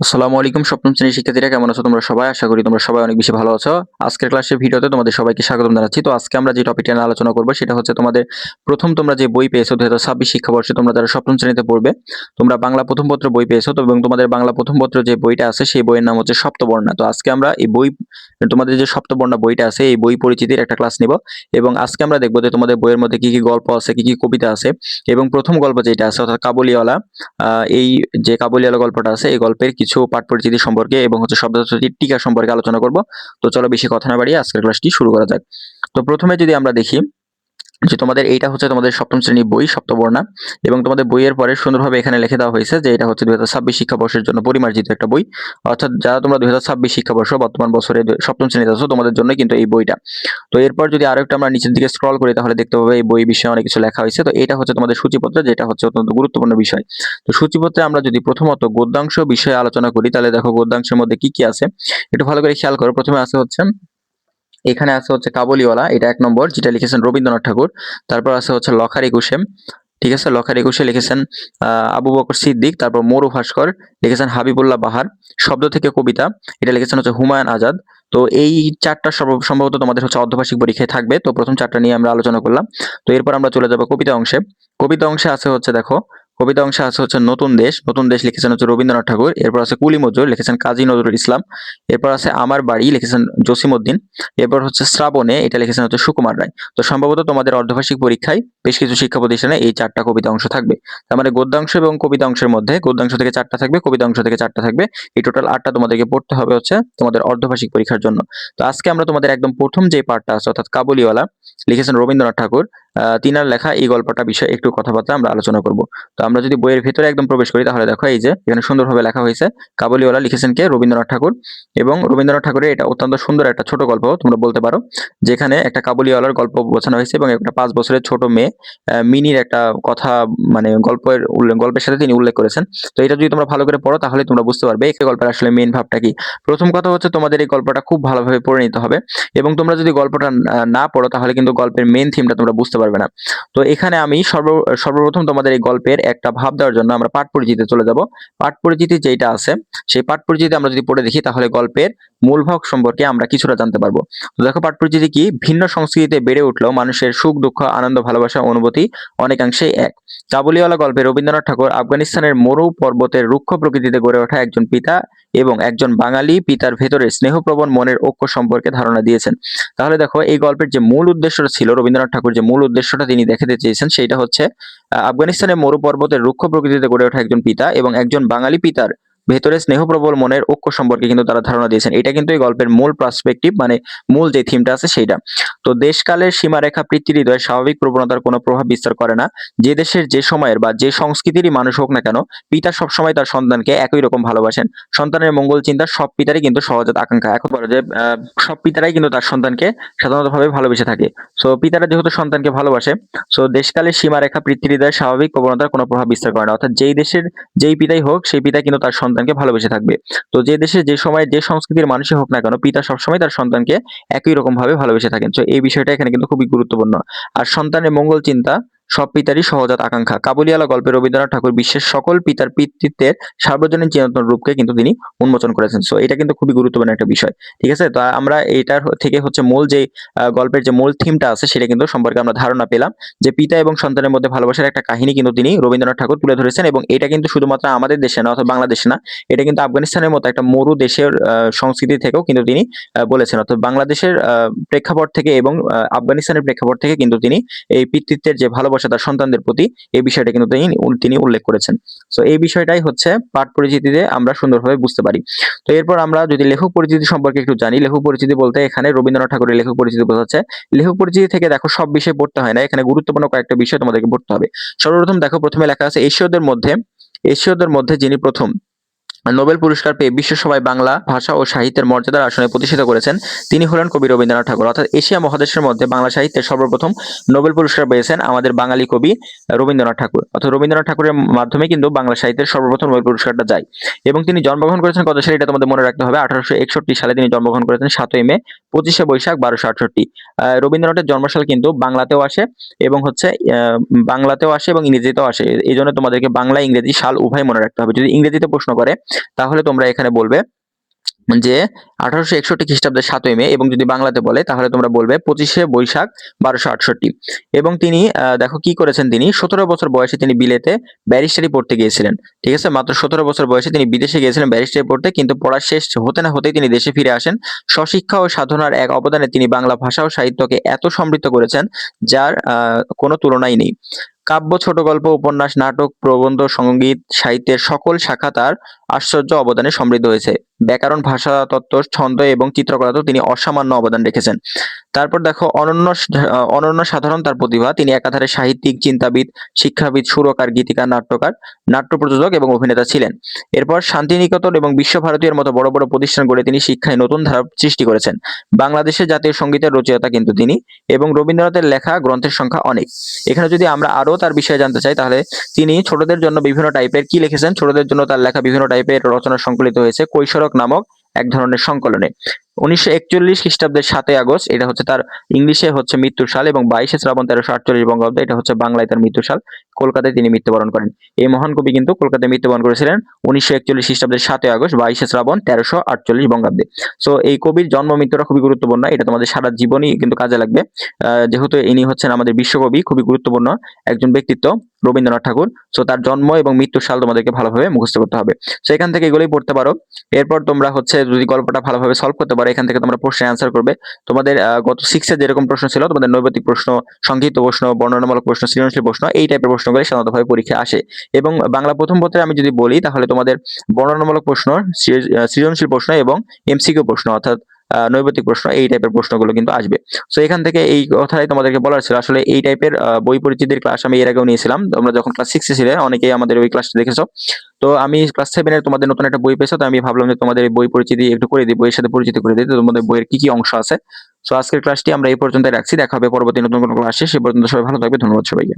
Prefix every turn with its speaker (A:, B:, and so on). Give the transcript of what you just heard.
A: আসসালামু আলাইকুম সপ্তম শ্রেণির শিক্ষার্থীরা, কেমন আছো তোমরা সবাই? আশা করি তোমরা সবাই অনেক বেশি ভালো আছো। আজকের ক্লাসের ভিডিওতে তোমাদের সবাইকে স্বাগতম জানাচ্ছি। তো আজকে আমরা যে টপিকটা নিয়ে আলোচনা করব, সেটা হচ্ছে তোমাদের প্রথম তোমরা যে বই পেয়েছ দুই হাজার ছাব্বিশ শিক্ষাবর্ষে, তোমরা যারা সপ্তম শ্রেণীতে পড়বে, তোমরা বাংলা প্রথম পত্র বই পেয়েছ। তো এবং তোমাদের বাংলা প্রথম পত্র যে বইটা আছে, সেই বইয়ের নাম হচ্ছে সপ্তবর্ণা। তো আজকে আমরা এই বই, তোমাদের যে সপ্তবর্ণা বইটা আছে, এই বই পরিচিতির একটা ক্লাস নিব। এবং আজকে আমরা দেখব যে তোমাদের বইয়ের মধ্যে কি কি গল্প আছে, কি কি কবিতা আছে। এবং প্রথম গল্প যেটা আছে, অর্থাৎ কাবুলিওয়ালা এই যে কাবুলিওয়ালা গল্পটা আছে, এই গল্পের কিছু পাঠ পরিচিতি সম্পর্কে এবং হচ্ছে শব্দ টিকা সম্পর্কে আলোচনা করব। তো চলো বেশি কথা না বাড়িয়ে আজকের ক্লাসটি শুরু করা যাক। তো প্রথমে যদি আমরা দেখি যে তোমাদের এইটা হচ্ছে তোমাদের সপ্তম শ্রেণির বই, সপ্তবর্ণা, এবং তোমাদের বইয়ের পরে সুন্দরভাবে এখানে লিখে দেওয়া হয়েছে যে এটা হচ্ছে দুই হাজার ছাব্বিশ শিক্ষাবর্ষের জন্য পরিমার্জিত একটা বই। অর্থাৎ যারা তোমরা দুই হাজার ছাব্বিশ শিক্ষাবর্ষ বর্তমান বছরে সপ্তম শ্রেণীতে আছো, তোমাদের জন্য কিন্তু এই বইটা। তো এরপর যদি আরও একটা আমরা নিচের দিকে স্ক্রল করি, তাহলে দেখতে পাবে এই বই বিষয়ে অনেক কিছু লেখা হয়েছে। তো এটা হচ্ছে তোমাদের সূচিপত্র, যেটা হচ্ছে অত্যন্ত গুরুত্বপূর্ণ বিষয়। তো সূচিপত্রে আমরা যদি প্রথমত গদ্যাংশ বিষয়ে আলোচনা করি, তাহলে দেখো গদ্যাংশের মধ্যে কি কি আছে? একটু ভালো করে খেয়াল করো। প্রথমে আছে হচ্ছে এখানে আছে হচ্ছে কাবুলিওয়ালা, এটা এক নম্বর, যেটা লিখেছেন রবীন্দ্রনাথ ঠাকুর। তারপর আছে হচ্ছে লখার একুশে ঠিক আছে? লখার একুশে লিখেছেন আবু বকর সিদ্দিক, তারপর মরু ভাস্কর, লিখেছেন হাবিবুল্লাহ বাহার, শব্দ থেকে কবিতা, এটা লিখেছেন হচ্ছে হুমায়ুন আজাদ। তো এই চারটা সম্ভবত তোমাদের হচ্ছে অর্ধবার্ষিক পরীক্ষায় থাকবে, তো প্রথম চারটা নিয়ে আমরা আলোচনা করলাম। তো এরপর আমরা চলে যাব কবিতা অংশে। কবিতা অংশে আছে হচ্ছে, দেখো কবিতা অংশে আছে হচ্ছে নতুন দেশ নতুন দেশ লিখেছেন হচ্ছে রবীন্দ্রনাথ ঠাকুর, এরপর আছে কুলি মজুর লিখেছেন কাজী নজরুল ইসলাম, এরপর আছে আমার বাড়ি লিখেছেন জসিমউদ্দিন এরপর হচ্ছে শ্রাবণে এটা লিখেছেন হচ্ছে সুকুমার রায়। তো সম্ভবত তোমাদের অর্ধবার্ষিক পরীক্ষায় বেশ কিছু শিক্ষা প্রতিষ্ঠানে এই চারটা কবিতা অংশ থাকবে। তার মানে গদ্যাংশ এবং কবিতা অংশের মধ্যে গদ্যাংশ থেকে চারটা থাকবে, কবিতা অংশ থেকে চারটা থাকবে। এই টোটাল আটটা তোমাদেরকে পড়তে হবে হচ্ছে তোমাদের অর্ধবার্ষিক পরীক্ষার জন্য। তো আজকে আমরা তোমাদের একদম প্রথম যে পার্টটা আছে, অর্থাৎ কাবুলিওয়ালা, লিখেছেন রবীন্দ্রনাথ ঠাকুর। তিনার লেখা এই গল্পটা বিষয়ে একটু কথাবার্তা আমরা আলোচনা করব। তো আমরা যদি বইয়ের ভেতরে একদম প্রবেশ করি, তাহলে দেখো এই যে এখানে সুন্দরভাবে লেখা হয়েছে, কাবুলিওয়ালা লিখেছেন কে? রবীন্দ্রনাথ ঠাকুর। এবং রবীন্দ্রনাথ ঠাকুরের এটা অত্যন্ত সুন্দর একটা ছোট গল্প, তোমরা বলতে পারো, যেখানে একটা কাবুলিওয়ালার গল্প বোঝানো হয়েছে এবং একটা পাঁচ বছরের ছোট মেয়ে মিনির একটা কথা মানে গল্পের গল্পের সাথে তিনি উল্লেখ করেছেন। তো এটা যদি তোমরা ভালো করে পড়ো, তাহলে তোমরা বুঝতে পারবে এই গল্পের আসলে মেন ভাবটা কি। প্রথম কথা হচ্ছে তোমাদের এই গল্পটা খুব ভালোভাবে পড়ে নিতে হবে। এবং তোমরা যদি গল্পটা না পড়ো, তাহলে কিন্তু গল্পের মেন থিমটা তোমরা বুঝতে পারবে। না। তো এখানে আমি সর্ব, সর্বপ্রথম তোমাদের এই গল্পের একটা ভাব দেওয়ার জন্য আমরা পাঠ পরিচিতি চলে যাব। পাঠ পরিচিতি যেটা আছে, সেই পাঠ পরিচিতি আমরা যদি পড়ে দেখি, তাহলে গল্পের মূল ভাগ সম্পর্কে আমরা কিছুটা জানতে পারব। তো দেখো, পাঠ পরিচিতি কি? ভিন্ন সংস্কৃতিতে বেড়ে উঠলেও মানুষের সুখ, দুঃখ, আনন্দ, ভালোবাসা, অনুভূতি অনেকাংশেই এক। কাবুলিওয়ালা গল্পে রবীন্দ্রনাথ ঠাকুর আফগানিস্তানের মরু পর্বতের রুক্ষ প্রকৃতিতে গড়ে ওঠা একজন পিতা এবং একজন বাঙালি পিতার ভেতরে স্নেহপ্রবণ মনের ঐক্য সম্পর্কে ধারণা দিয়েছেন। তাহলে দেখো, এই গল্পের যে মূল উদ্দেশ্য ছিল, রবীন্দ্রনাথ ঠাকুর যে মূল উদ্দেশ্যটা তিনি দেখাতে চেয়েছেন সেইটা হচ্ছে আফগানিস্তানের মরু পর্বতের রুক্ষ প্রকৃতিতে গড়ে ওঠা একজন পিতা এবং একজন বাঙালি পিতার ভেতরে স্নেহপ্রবল মনের ঐক্য সম্পর্কে কিন্তু তারা ধারণা দিয়েছেন। এটা কিন্তু এই গল্পের মূল পার্সপেক্টিভ মানে মূল যে থিমটা আছে সেইটা। তো দেশকালের সীমারেখা পৃথিবী হৃদয়ে স্বাভাবিক প্রবণতার কোনো প্রভাব বিস্তার করে না। যে দেশের যে সময়ের বা যে সংস্কৃতিরই মানুষ হোক না কেন, পিতা সবসময় তার সন্তানকে একই রকম ভালোবাসেন। সন্তানের মঙ্গল চিন্তা সব পিতারই কিন্তু সহজাত আকাঙ্ক্ষা। এখন বলে যে সব পিতারাই কিন্তু তার সন্তানকে সাধারণত ভাবে ভালোবেসে থাকে। সো পিতারা যেহেতু সন্তানকে ভালোবাসে সো দেশকালের সীমারেখা পৃথিবী হৃদয়ে স্বাভাবিক প্রবণতার কোনো প্রভাব বিস্তার করে না। অর্থাৎ যেই দেশের যেই পিতাই হোক, সেই পিতা কিন্তু তার সন্তানকে ভালোবেসে থাকবে। তো যে দেশে যে সময় যে সংস্কৃতির মানুষই হোক না কেন, পিতা সবসময় তার সন্তানকে একই রকম ভাবে ভালোবেসে থাকেন। তো এই বিষয়টা এখানে কিন্তু খুবই গুরুত্বপূর্ণ। আর সন্তানের মঙ্গল চিন্তা সব পিতারই সহজাত আকাঙ্ক্ষা। কাবুলিওয়ালা গল্পে রবীন্দ্রনাথ ঠাকুর বিশ্বের সকল পিতার পিতৃত্বের সার্বজনীন চিরন্তন রূপকে কিন্তু তিনি উন্মোচন করেছেন। সো এটা কিন্তু খুবই গুরুত্বপূর্ণ একটা বিষয়। ঠিক আছে? তো আমরা এইটার থেকে হচ্ছে মূল যে গল্পের যে মূল থিমটা আছে, সেটা কিন্তু সম্পর্কে আমরা ধারণা পেলাম যে পিতা এবং সন্তানের মধ্যে ভালোবাসার একটা কাহিনী কিন্তু তিনি রবীন্দ্রনাথ ঠাকুর তুলে ধরেছেন এবং এটা কিন্তু শুধুমাত্র আমাদের দেশে না, অথবা বাংলাদেশে না, এটা কিন্তু আফগানিস্তানের মতো একটা মরু দেশের সংস্কৃতি থেকেও কিন্তু তিনি বলেছেন। অর্থাৎ বাংলাদেশের প্রেক্ষাপট থেকে এবং আফগানিস্তানের প্রেক্ষাপট থেকে কিন্তু তিনি এই পিতৃত্বের যে ভালোবাসা তার সন্তানদের প্রতি এই বিষয়টা কিন্তু তিনি তিনি উল্লেখ করেছেন। তো এই বিষয়টাই হচ্ছে পাঠ পরিচিতিতে আমরা সুন্দরভাবে বুঝতে পারি। তো এরপর আমরা যদি লেখক পরিচিতি সম্পর্কে একটু জানি, লেখক পরিচিতি বলতে এখানে রবীন্দ্রনাথ ঠাকুরের লেখক পরিচিতি বোঝাচ্ছে লেখক পরিচিতি থেকে দেখো সব বিষয় পড়তে হয় না, এখানে গুরুত্বপূর্ণ কয়েকটা বিষয় তোমাদেরকে পড়তে হবে। সর্বপ্রথম দেখো, প্রথমে লেখা আছে এশীয়দের মধ্যে এশীয়দের মধ্যে যিনি প্রথম নোবেল পুরস্কার পেয়ে বিশ্বসভায় বাংলা ভাষা ও সাহিত্যের মর্যাদার আসনে প্রতিষ্ঠিত করেছেন তিনি হলেন কবি রবীন্দ্রনাথ ঠাকুর। অর্থাৎ এশিয়া মহাদেশের মধ্যে বাংলা সাহিত্যের সর্বপ্রথম নোবেল পুরস্কার পেয়েছেন আমাদের বাঙালি কবি রবীন্দ্রনাথ ঠাকুর। অর্থাৎ রবীন্দ্রনাথ ঠাকুরের মাধ্যমে কিন্তু বাংলা সাহিত্যের সর্বপ্রথম নোবেল পুরস্কারটা যায় এবং তিনি জন্মগ্রহণ করেছেন কত সালে এটা তোমাদের মনে রাখতে হবে? আঠারোশো একষট্টি সালে তিনি জন্মগ্রহণ করেছেন সাতই মে, পঁচিশে বৈশাখ, বারোশো আটষট্টি। রবীন্দ্রনাথের জন্মসাল কিন্তু বাংলাতেও আসে এবং হচ্ছে বাংলাতেও আসে এবং ইংরেজিতেও আসে। এই জন্য তোমাদেরকে বাংলা, ইংরেজি সাল উভয় মনে রাখতে হবে। যদি ইংরেজিতে প্রশ্ন করে তাহলে তোমরা এখানে বলবে যে আঠারোশো একষট্টি খ্রিস্টাব্দের সাতই মে এবং যদি বাংলাতে বলে, তাহলে তোমরা বলবে পঁচিশে বৈশাখ বারোশো আটষট্টি। এবং তিনি দেখো কি করেছেন তিনি, সতেরো বছর বয়সে তিনি বিলেতে ব্যারিস্টারি পড়তে গিয়েছিলেন। ঠিক আছে? মাত্র সতেরো বছর বয়সে তিনি বিদেশে গিয়েছিলেন ব্যারিস্টারি পড়তে, কিন্তু পড়ার শেষ হতে না হতেই তিনি দেশে ফিরে আসেন। স্বশিক্ষা ও সাধনার এক অবদানে তিনি বাংলা ভাষা ও সাহিত্যকে এত সমৃদ্ধ করেছেন, যার কোনো তুলনাই নেই। কাব্য, ছোট গল্প, উপন্যাস, নাটক, প্রবন্ধ, সংগীত, সাহিত্যের সকল শাখা তার আশ্চর্য অবদানে সমৃদ্ধ হয়েছে। ব্যাকরণ, ভাষা, তত্ত্ব, ছন্দ এবং চিত্রকলাতেও তিনি অসামান্য অবদান রেখেছেন। তারপর দেখো অনন্য অনন্য সাধারণ তার প্রতিভা। তিনি একাধারে সাহিত্যিক, চিন্তাবিদ, শিক্ষাবিদ, সুরকার, গীতিকার, নাট্যকার নাট্য প্রযোজক এবং অভিনেতা ছিলেন। এরপর শান্তিনিকেতন এবং বিশ্বভারতীর মতো বড় বড় প্রতিষ্ঠান গড়ে তিনি শিক্ষায় নতুন ধারা সৃষ্টি করেছেন। বাংলাদেশের জাতীয় সঙ্গীতের রচয়িতা কিন্তু তিনি এবং রবীন্দ্রনাথের লেখা গ্রন্থের সংখ্যা অনেক। এখানে যদি আমরা আরও তার বিষয়ে জানতে চাই, তাহলে তিনি ছোটদের জন্য বিভিন্ন টাইপের কি লিখেছেন? ছোটদের জন্য তার লেখা বিভিন্ন টাইপের রচনা সংকলিত হয়েছে। কৈশোরক নামক এক ধরনের সংকলনে। উনিশশো একচল্লিশ খ্রিস্টাব্দের সাতই আগস্ট, এটা হচ্ছে তার ইংলিশে হচ্ছে মৃত্যুর সাল এবং বাইশে শ্রাবণ তেরোশো আটচল্লিশ বঙ্গাব্দ এটা হচ্ছে বাংলায় তার মৃত্যুর সাল। কলকাতায় তিনি মৃত্যুবরণ করেন। এই মহান কবি কিন্তু কলকাতায় মৃত্যুবরণ করেছিলেন উনিশশো একচল্লিশ খ্রিস্টাব্দের সাতই আগস্ট, বাইশে শ্রাবণ তেরোশো আটচল্লিশ বঙ্গাব্দে। সো এই কবির জন্ম, মৃত্যুটা খুবই গুরুত্বপূর্ণ, এটা তোমাদের সারা জীবনই কিন্তু কাজে লাগবে। যেহেতু ইনি হচ্ছেন আমাদের বিশ্বকবি, খুবই গুরুত্বপূর্ণ একজন ব্যক্তিত্ব, রবীন্দ্রনাথ ঠাকুর। সো তার জন্ম এবং মৃত্যুর সাল তোমাদেরকে ভালোভাবে মুখস্থ করতে হবে। সো এখান থেকে এগুলোই পড়তে পারো। এরপর তোমরা হচ্ছে যদি গল্পটা ভালোভাবে সলভ করতে পারো এখান থেকে তোমরা প্রশ্নের অ্যান্সার করবে। তোমাদের গত সিক্সে যেরকম প্রশ্ন ছিল, তোমাদের নৈবতিক প্রশ্ন, সংক্ষিপ্ত প্রশ্ন, বর্ণনামূলক প্রশ্ন, সৃজনশীল প্রশ্ন, এই টাইপের প্রশ্নগুলি সাধারণতভাবে পরীক্ষা আসে। এবং বাংলা প্রথম পত্রে আমি যদি বলি, তাহলে তোমাদের বর্ণনামূলক প্রশ্ন সৃজনশীল প্রশ্ন এবং এমসিকিউ প্রশ্ন, অর্থাৎ আহ, নৈবেদিক প্রশ্ন এই টাইপের প্রশ্নগুলো কিন্তু আসবে। সো এখান থেকে এই কথাই তোমাদেরকে বলার ছিল। আসলে এই টাইপের বই পরিচিতির ক্লাস আমি এর আগেও নিয়েছিলাম। তোমরা যখন ক্লাস সিক্সে ছিলে অনেকেই আমাদের ওই ক্লাসটা দেখেছ। তো আমি ক্লাস সেভেনের তোমাদের নতুন একটা বই পেয়েছ তো আমি ভাবলাম যে তোমাদের বই পরিচিতি একটু করে দিই বইয়ের সাথে পরিচিত করে দিই। তোমাদের বইয়ের কি কি অংশ আছে? সো আজকের ক্লাসটি আমরা এই পর্যন্ত রাখছি। দেখা হবে পরবর্তী নতুন কোনো ক্লাসে সে পর্যন্ত সবাই ভালো থাকবে। ধন্যবাদ সবাইকে।